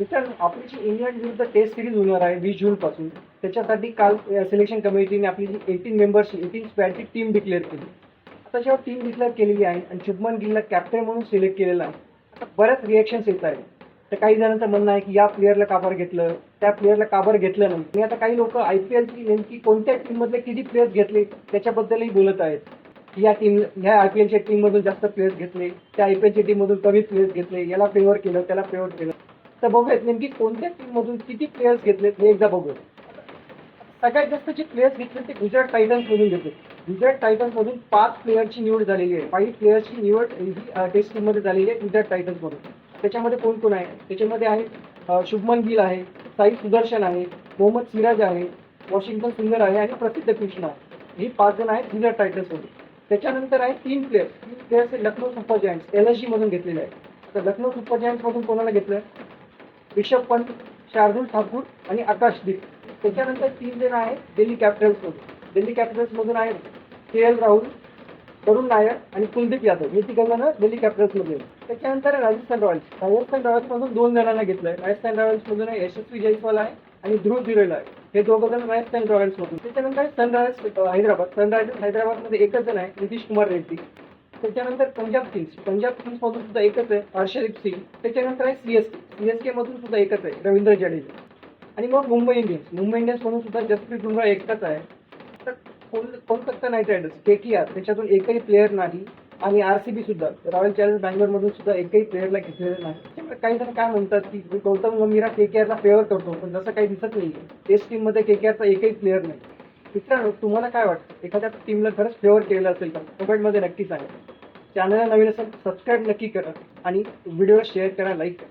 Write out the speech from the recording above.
मित्रांनो आपली जी इंग्लंड विरुद्ध टेस्ट सिरीज होणार आहे वीस जून पासून. त्याच्यासाठी काल सिलेक्शन कमिटीने आपली जी एटीन मेंबर्सची एटीन स्पॅडची टीम डिक्लेअर केली. आता जेव्हा टीम डिक्लेअर केलेली आहे आणि शुभमन गिलला कॅप्टन म्हणून सिलेक्ट केलेला आहे आता बऱ्याच रिॲक्शन्स येत आहेत. तर काही जणांचं म्हणणं आहे की या प्लेअरला काबार घेतलं त्या प्लेअरला काबार घेतलं नाही आणि आता काही लोक आय पी एलची नेमकी कोणत्या टीममधले किती प्लेयर्स घेतले त्याच्याबद्दलही बोलत आहेत. या टीम ह्या आय पी एलच्या टीममधून जास्त प्लेयर्स घेतले त्या आय पी एलच्या टीममधून कमी प्लेयर्स घेतले याला फेवर केलं त्याला फेवर केलं. तर बघूयात नेमकी कोणत्या टीममधून किती प्लेयर्स घेतले हे एकदा बघूयात सगळ्यात जास्त जे प्लेयर्स घेतले ते गुजरात टायटन्स मधून घेतले गुजरात टायटन्स मधून पाच प्लेयरची निवड झालेली आहे. फाईव्ह प्लेयर्सची निवड ही टेस्ट टीममध्ये झालेली आहे गुजरात टायटन्स मधून. त्याच्यामध्ये कोण कोण आहे? त्याच्यामध्ये आहे शुभमन गिल आहे साई सुदर्शन आहे मोहम्मद सिराज आहे वॉशिंग्टन सुंदर आहे आणि प्रसिद्ध कृष्ण आहे. ही पाच जण आहेत गुजरात टायटन्स मधून. त्याच्यानंतर आहे तीन प्लेयर्स तीन प्लेयर्स हे Lucknow super giants L S मधून घेतलेले आहेत. तर लखनौ सुपर जायंट्स मधून कोणाला घेतलं ऋषभ पंत शार्दुल ठाकूर आणि आकाशदीप त्याच्यानंतर तीन जण आहेत दिल्ली कॅपिटल्समधून. दिल्ली कॅपिटल्समधून आहेत के एल राहुल करुण नायर आणि कुलदीप यादव. हे तिघ दिल्ली कॅपिटल्समध्ये त्याच्यानंतर आहे राजस्थान रॉयल्स. राजस्थान रॉयल्समधून दोन जणांना घेतलंय. राजस्थान रॉयल्समधून आहे यशस्वी जयस्वाल आहे आणि ध्रुव जुरेल आहे. हे दोघं जण राजस्थान रॉयल्समधून. त्याच्यानंतर सनरायझर्स हैदराबाद. सनरायझर्स हैदराबादमध्ये एकच जण आहे नितीश कुमार रेड्डी. त्याच्यानंतर पंजाब किंग्स. पंजाब किंग्स मधून सुद्धा एकच आहे हर्षदीप सिंग. त्याच्यानंतर आहे सी एस सी एस मधून सुद्धा एकच आहे रवींद्र जडेजा. आणि मग मुंबई इंडियन्स. मुंबई इंडियन्स मधून सुद्धा जसप्रीत बुमराह एकटाच आहे. तर Kolkata knight riders K K R त्याच्यातून एकही प्लेअर नाही. आणि आर सी बी सुद्धा रॉयल चॅलेंजर्स बँगलोर मधून सुद्धा एकही प्लेअरला घेतलेलं नाही. त्यामुळे काही जण काय म्हणतात की गौतम गंभीरा के के आरला फेवर करतो पण जसं काही दिसत नाही टेस्ट टीममध्ये के के आरचा एकही प्लेअर नाही. मित्रांनो तुम्हाला काय वाटतं? एखाद्या टीमला खरंच फेवर केलेलं असेल का कमेंटमध्ये नक्की सांगा. चॅनलला नवीन असेल सबस्क्राईब नक्की करा आणि व्हिडिओ शेअर करा लाईक करा.